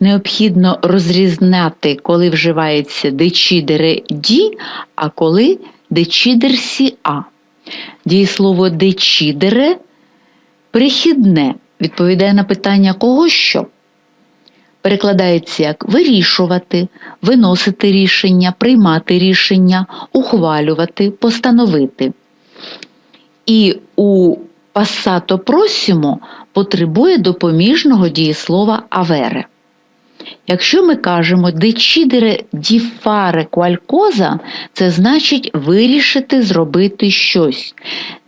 необхідно розрізняти, коли вживається дечідере ді, а коли дечідер сі а. Дієслово дечідере прихідне, відповідає на питання кого що. Перекладається як вирішувати, виносити рішення, приймати рішення, ухвалювати, постановити. І у пасато просімо потребує допоміжного дієслова авере. Якщо ми кажемо di fare qualcosa, це значить вирішити зробити щось.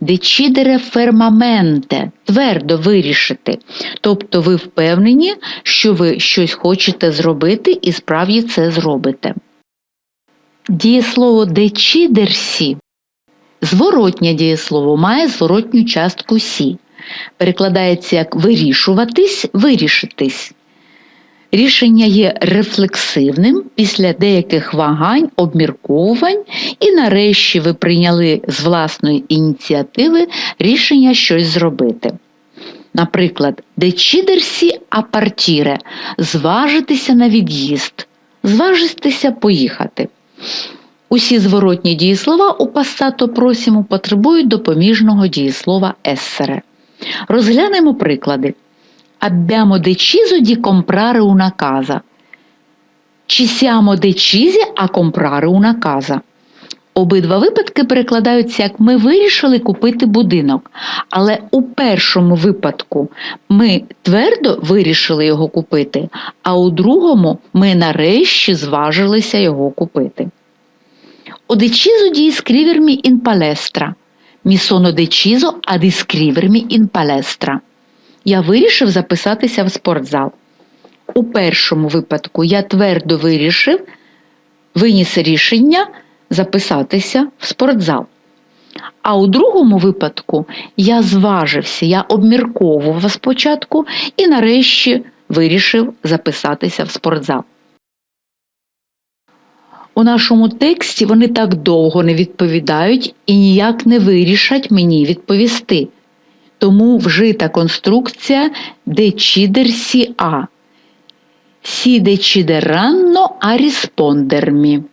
Decidere fermamente – твердо вирішити. Тобто ви впевнені, що ви щось хочете зробити і справді це зробите. Дієслово decidersi Зворотнє дієслово має зворотню частку сі. Перекладається як вирішуватись, вирішитись. Рішення є рефлексивним після деяких вагань, обмірковувань, і нарешті ви прийняли з власної ініціативи рішення щось зробити. Наприклад, дечідерсі апартіре зважитися на від'їзд, зважитися поїхати. Усі зворотні дієслова у пассато просимо потребують допоміжного дієслова ессере. Розглянемо приклади. Abbiamo deciso di comprare una casa. Ci siamo decisi a comprare una casa. Обидва випадки перекладаються як ми вирішили купити будинок, але у першому випадку ми твердо вирішили його купити, а у другому ми нарешті зважилися його купити. Ho deciso di iscrivermi in palestra. Mi sono deciso ad. Я вирішив записатися в спортзал. У першому випадку я твердо вирішив, виніс рішення записатися в спортзал. А у другому випадку я зважився, я обмірковував спочатку і нарешті вирішив записатися в спортзал. У нашому тексті вони так довго не відповідають і ніяк не вирішать мені відповісти. Тому вжита конструкція decidersi a. Si decideranno a rispondermi.